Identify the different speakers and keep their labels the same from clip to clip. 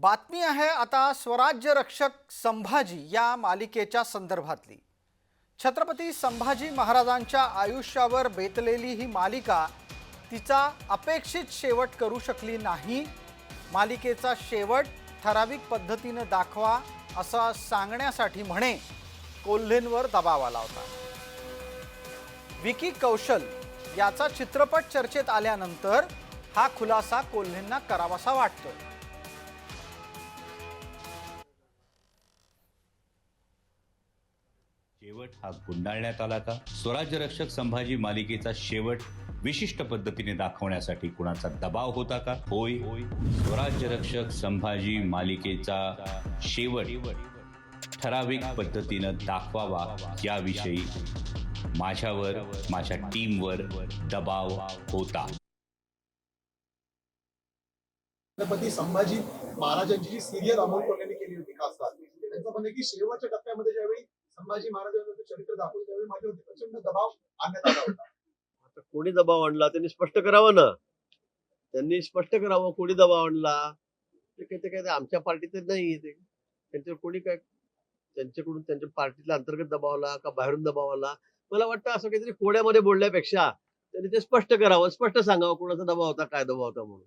Speaker 1: बातमी आहे आता स्वराज्य रक्षक संभाजी या मालिकेच्या संदर्भातली. छत्रपती संभाजी महाराजांच्या आयुष्यावर बेतलेली ही मालिका तिचा अपेक्षित शेवट करू शकली नाही. मालिकेचा शेवट ठराविक पद्धतीनं दाखवा असं सांगण्यासाठी म्हणे कोल्हेंवर दबाव आला होता. विकी कौशल याचा चित्रपट चर्चेत आल्यानंतर हा खुलासा कोल्हेंना करावासा वाटतोय.
Speaker 2: शेवट हा गुंडाळण्यात आला का? स्वराज्य रक्षक संभाजी मालिकेचा शेवट विशिष्ट पद्धतीने दाखवण्यासाठी कुणाचा दबाव होता का? होय स्वराज्य रक्षक संभाजी मालिकेचा शेवट ठराविक पद्धतीनं दाखवावा याविषयी माझ्यावर माझ्या टीमवर दबाव होता.
Speaker 3: छत्रपती संभाजी महाराजांची जी सिरियल अमोल कोल्हेने केली होती खासदार त्यांचं म्हणणं की शेवटच्या टप्प्यामध्ये ज्यावेळी संभाजी महाराजांचं चरित्र दाखवलं त्यावेळी माझ्यावरती प्रचंड दबाव आणण्यात आला होता.
Speaker 4: आता कोणी दबाव आणला? त्यांनी स्पष्ट करावं ना? त्यांनी स्पष्ट करावं कोणी दबाव आणला? ते काय ते काय ते आमच्या पार्टीत नाही ते. त्यांच्यावर कोणी काय त्यांच्याकडून त्यांच्या पार्टीतला अंतर्गत दबाव आला का बाहेरून दबाव आला? मला वाटतं असं काहीतरी कोड्यामध्ये बोलण्यापेक्षा त्यांनी ते स्पष्ट करावं स्पष्ट सांगावं कोणाचा दबाव होता काय दबाव होता म्हणून.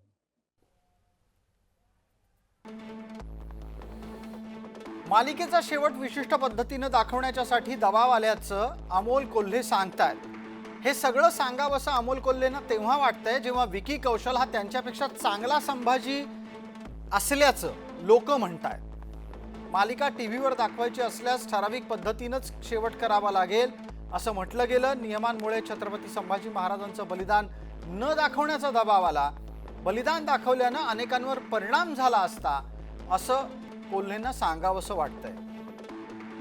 Speaker 1: मालिकेचा शेवट विशिष्ट पद्धतीनं दाखवण्याच्यासाठी दबाव आल्याचं अमोल कोल्हे सांगतायत. हे सगळं सांगावंसं अमोल कोल्हेनं तेव्हा वाटतंय जेव्हा विकी कौशल हा त्यांच्यापेक्षा चांगला संभाजी असल्याचं लोक म्हणतायत. मालिका टी व्हीवर दाखवायची असल्यास ठराविक पद्धतीनंच शेवट करावा लागेल असं म्हटलं गेलं. नियमांमुळे छत्रपती संभाजी महाराजांचं बलिदान न दाखवण्याचा दबाव आला. बलिदान दाखवल्यानं अनेकांवर परिणाम झाला असता असं कोल्हेंना सांगावंसं वाटतंय.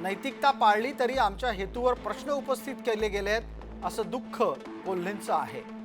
Speaker 1: नैतिकता पाळली तरी आमच्या हेतूवर प्रश्न उपस्थित केले गेले आहेत असं दुःख कोल्हेंचं आहे.